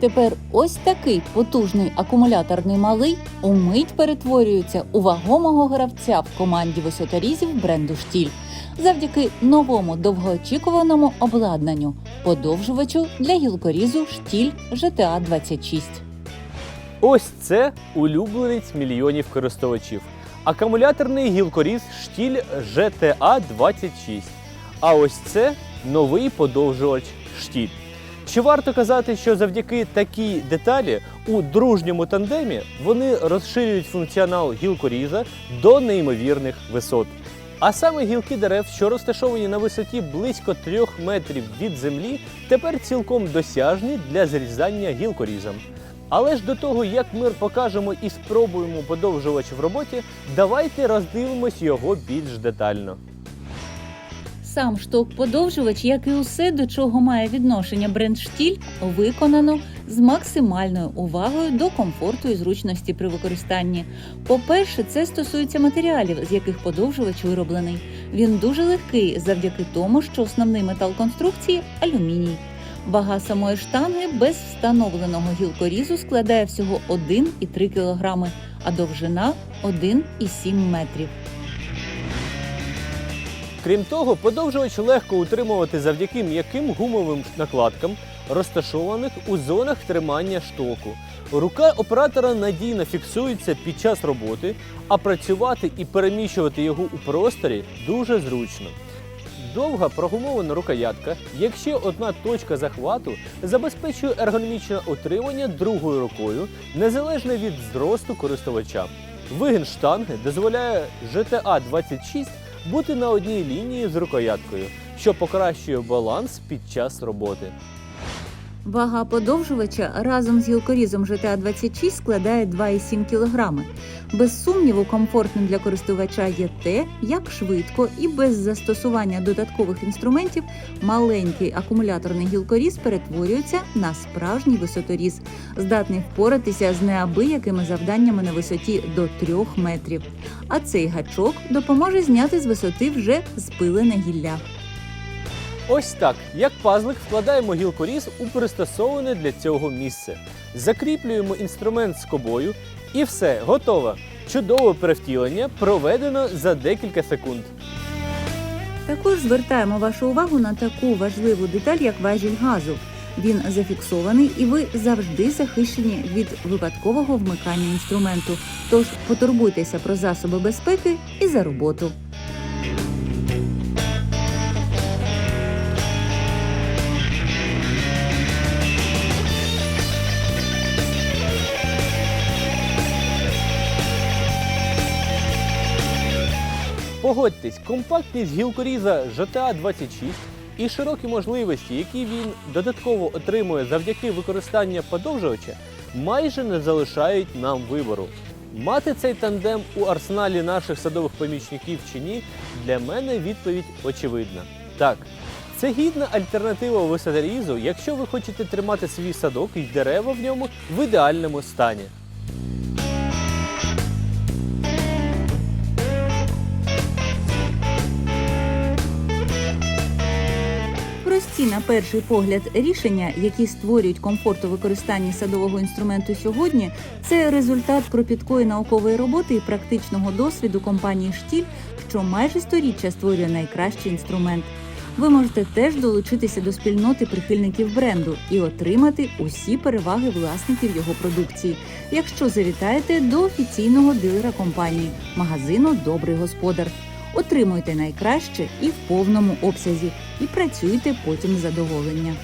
Тепер ось такий потужний акумуляторний малий умить перетворюється у вагомого гравця в команді висоторізів бренду Штіль завдяки новому довгоочікуваному обладнанню подовжувачу для гілкорізу Штіль GTA 26. Ось це улюбленець мільйонів користувачів. Акумуляторний гілкоріз штіль GTA 26. А ось це новий подовжувач штіль. Чи варто казати, що завдяки такій деталі у дружньому тандемі вони розширюють функціонал гілкоріза до неймовірних висот. А саме гілки дерев, що розташовані на висоті близько 3 метрів від землі, тепер цілком досяжні для зрізання гілкорізом. Але ж до того, як ми покажемо і спробуємо подовжувач в роботі, давайте роздивимось його більш детально. Сам шток-подовжувач, як і усе, до чого має відношення бренд Штіль, виконано з максимальною увагою до комфорту і зручності при використанні. По-перше, це стосується матеріалів, з яких подовжувач вироблений. Він дуже легкий завдяки тому, що основний метал конструкції алюміній. Вага самої штанги без встановленого гілкорізу складає всього 1,3 кг, а довжина 1,7 метрів. Крім того, подовжувач легко утримувати завдяки м'яким гумовим накладкам, розташованих у зонах тримання штоку. Рука оператора надійно фіксується під час роботи, а працювати і переміщувати його у просторі дуже зручно. Довга прогумована рукоятка, якщо одна точка захвату забезпечує ергономічне отримання другою рукою, незалежно від зросту користувача. Вигін штанги дозволяє GTA 26 бути на одній лінії з рукояткою, що покращує баланс під час роботи. Вага подовжувача разом з гілкорізом GTA 26 складає 2,7 кг. Без сумніву, комфортним для користувача є те, як швидко і без застосування додаткових інструментів маленький акумуляторний гілкоріз перетворюється на справжній висоторіз, здатний впоратися з неабиякими завданнями на висоті до 3 метрів. А цей гачок допоможе зняти з висоти вже спилене гілля. Ось так, як пазлик, вкладаємо гілкоріз у пристосоване для цього місце. Закріплюємо інструмент скобою і все, готово. Чудове перевтілення проведено за декілька секунд. Також звертаємо вашу увагу на таку важливу деталь, як важіль газу. Він зафіксований і ви завжди захищені від випадкового вмикання інструменту. Тож потурбуйтеся про засоби безпеки і за роботу. Погодьтесь, компактність гілкоріза GTA 26 і широкі можливості, які він додатково отримує завдяки використанню подовжувача, майже не залишають нам вибору. Мати цей тандем у арсеналі наших садових помічників чи ні, для мене відповідь очевидна. Так, це гідна альтернатива висоторізу, якщо ви хочете тримати свій садок і дерева в ньому в ідеальному стані. Прості на перший погляд рішення, які створюють комфорт у використанні садового інструменту сьогодні, це результат кропіткої наукової роботи і практичного досвіду компанії Штіль, що майже сторіччя створює найкращий інструмент. Ви можете теж долучитися до спільноти прихильників бренду і отримати усі переваги власників його продукції, якщо завітаєте до офіційного дилера компанії магазину Добрий господар. Отримуйте найкраще і в повному обсязі, і працюйте потім з задоволення.